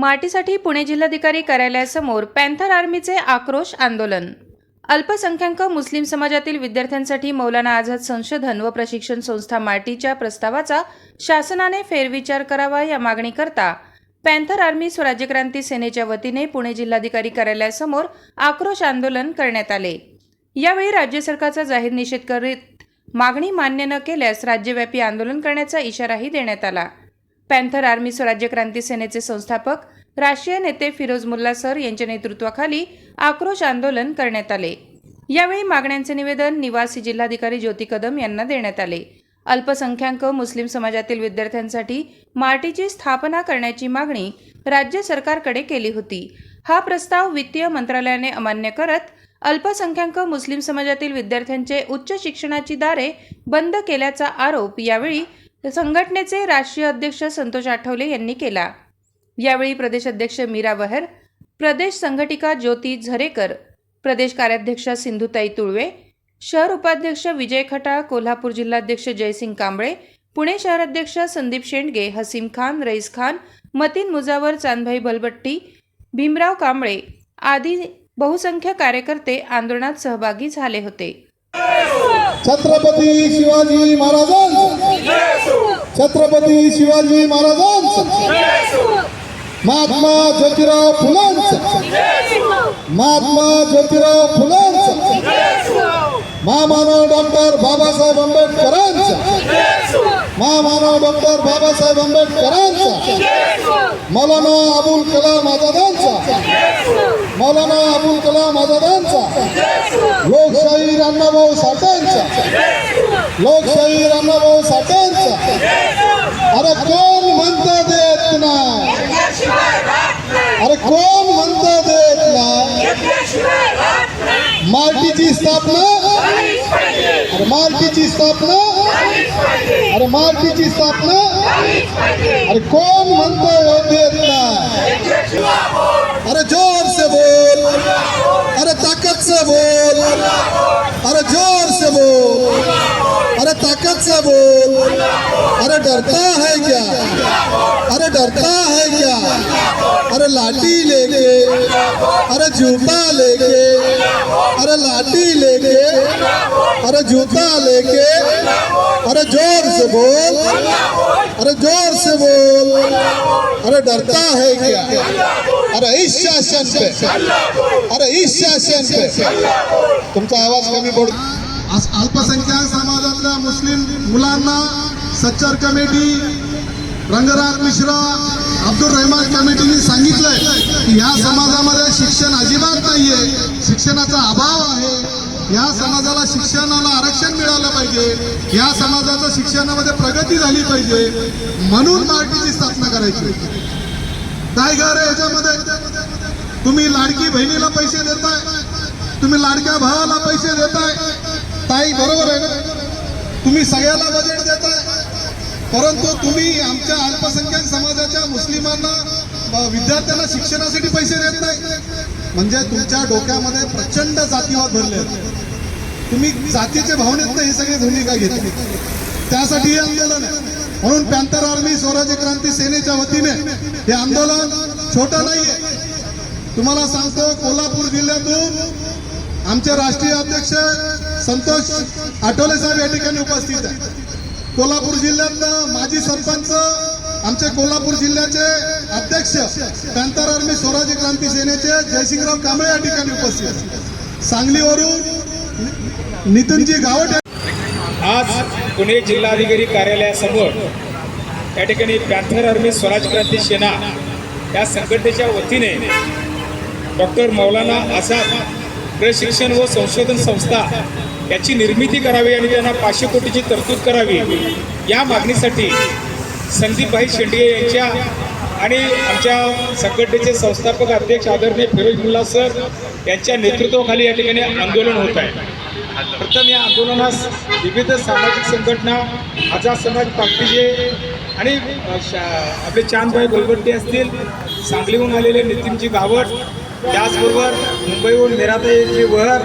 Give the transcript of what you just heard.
माटीसाठी पुणे जिल्हाधिकारी कार्यालयासमोर पॅन्थर आर्मीचे आक्रोश आंदोलन. अल्पसंख्याक मुस्लिम समाजातील विद्यार्थ्यांसाठी मौलाना आझाद संशोधन व प्रशिक्षण संस्था माटीच्या प्रस्तावाचा शासनाने फेरविचार करावा या मागणीकरता पॅन्थर आर्मी स्वराज्य क्रांती सेनेच्या वतीने पुणे जिल्हाधिकारी कार्यालयासमोर आक्रोश आंदोलन करण्यात आले. यावेळी राज्य सरकारचा जाहीर निषेध करीत मागणी मान्य न केल्यास राज्यव्यापी आंदोलन करण्याचा इशाराही देण्यात आला. पॅन्थर आर्मी स्वराज्य क्रांती सेनेचे संस्थापक राष्ट्रीय नेते फिरोज मुल्ला सर यांच्या नेतृत्वाखाली आक्रोश आंदोलन करण्यात आले. यावेळी मागण्यांचे निवेदन निवासी जिल्हाधिकारी ज्योती कदम यांना देण्यात आले. अल्पसंख्याक मुस्लिम समाजातील विद्यार्थ्यांसाठी मार्टीची स्थापना करण्याची मागणी राज्य सरकारकडे केली होती. हा प्रस्ताव वित्तीय मंत्रालयाने अमान्य करत अल्पसंख्याक मुस्लिम समाजातील विद्यार्थ्यांचे उच्च शिक्षणाची दारे बंद केल्याचा आरोप यावेळी संघटनेचे राष्ट्रीय अध्यक्ष संतोष आठवले यांनी केला. यावेळी प्रदेश अध्यक्ष मीरा वहर प्रदेश संघटिका ज्योती झरेकर प्रदेश कार्याध्यक्ष सिंधुताई तुळवे शहर उपाध्यक्ष विजय खटाळ कोल्हापूर जिल्हाध्यक्ष जयसिंग कांबळे पुणे शहराध्यक्ष संदीप शेंडगे हसीम खान रईस खान मतीन मुजावर चांदभाई बलबट्टी भीमराव कांबळे आदी बहुसंख्य कार्यकर्ते आंदोलनात सहभागी झाले होते. छत्रपती शिवाजी महाराजांच. छत्रपती शिवाजी महाराजांच. महात्मा ज्योतिराव फुलांच. महात्मा ज्योतिराव फुलांच. महामानव डॉक्टर बाबासाहेब आंबेडकरांच. महामानव डॉक्टर बाबासाहेब आंबेडकरांचा. मौलाना अबुल कलाम आझादांचा. मौलाना अबुल कलाम आझादांचा. लोकशाही अण्णाभाऊ साठेंचा. लोकशाही अण्णाभाऊ साठेंचा. अरे कोण म्हणतं देत नाही अरे कोण म्हणतं देत नाही मार्टीची स्थापना? अरे मालकीची स्थापना. अरे मालकीची स्थापना. अरे कोण म्हणतो हो देत नाही. अरे जोर से बोल. अरे ताकत से बोल. अरे ताकत से बोल। अरे डरता है क्या? अरे डरता है क्या? अरे लाठी लेके, अरे जूता लेके, अरे लाठी लेके, अरे जूता लेके, अरे ज़ोर से बोल। अरे ज़ोर से बोल। अरे डरता है क्या? अरे इस शासन पे, अरे इस शासन पे। तुमचा आवाज़ कमी पड अल्पसंख्याक समाजातल्या मुलांना सच्चर कमिटी रंगराज मिश्रा अब्दुल रहमान कमिटीने सांगितलंय की ह्या समाजामध्ये शिक्षण अजिबात नाहीये शिक्षणाचा अभाव आहे. या समाजाला शिक्षणाला आरक्षण मिळालं पाहिजे. या समाजाचं शिक्षणामध्ये प्रगती झाली पाहिजे. म्हणून पार्टीची स्थापना करायची काय घर याच्यामध्ये. तुम्ही लाडकी बहिणीला पैसे देताय. तुम्ही लाडक्या भावाला पैसे देताय. ताई बरोबर आहे ना? तुम्ही सगळ्याला बजेट देताय. परंतु तुम्ही आमच्या अल्पसंख्याक समाजाच्या मुस्लिमांना विद्यार्थ्यांना शिक्षणासाठी पैसे देत नाही. म्हणजे तुमच्या डोक्यामध्ये प्रचंड जातीवाद भरले. आहेत. तुम्ही जातीच्या भावनेत हे सगळे भूमिका घेतली. त्यासाठी हे आंदोलन म्हणून पॅन्थर आर्मी स्वराज्य क्रांती सेनेच्या वतीने हे आंदोलन छोटं नाहीये. तुम्हाला सांगतो कोल्हापूर जिल्ह्यातून आमचे राष्ट्रीय अध्यक्ष संतोष आठवले साहेब या ठिकाणी उपस्थित आहे. कोल्हापूर जिल्ह्यातलं माजी सरपंच आमचे कोल्हापूर जिल्ह्याचे अध्यक्ष पॅन्थर आर्मी स्वराज्य क्रांती सेनेचे जयसिंगराव कांबळे या ठिकाणी उपस्थित सांगलीवरून नितीनजी गावट आज पुणे जिल्हाधिकारी कार्यालयासमोर या ठिकाणी पॅन्थर आर्मी स्वराज क्रांती सेना या संघटनेच्या वतीने डॉक्टर मौलाना आझाद प्रशिक्षण व संशोधन संस्था याची निर्मिती करावी आणि त्यांना पाचशे कोटीची तरतूद करावी या मागणीसाठी संदीपभाई शेंडगे यांच्या आणि आमच्या संघटनेचे संस्थापक अध्यक्ष आदरणीय फिरोज मुल्ला सर यांच्या नेतृत्वाखाली या ठिकाणी आंदोलन होत आहे. प्रथम या आंदोलनास विविध सामाजिक संघटना आझाद समाज पार्टीचे आणि आपले चांदभाई गोलबट्टे असतील सांगलीहून आलेले नितीनजी गावट त्याचबरोबर मुंबईहून मेराताईजी वहर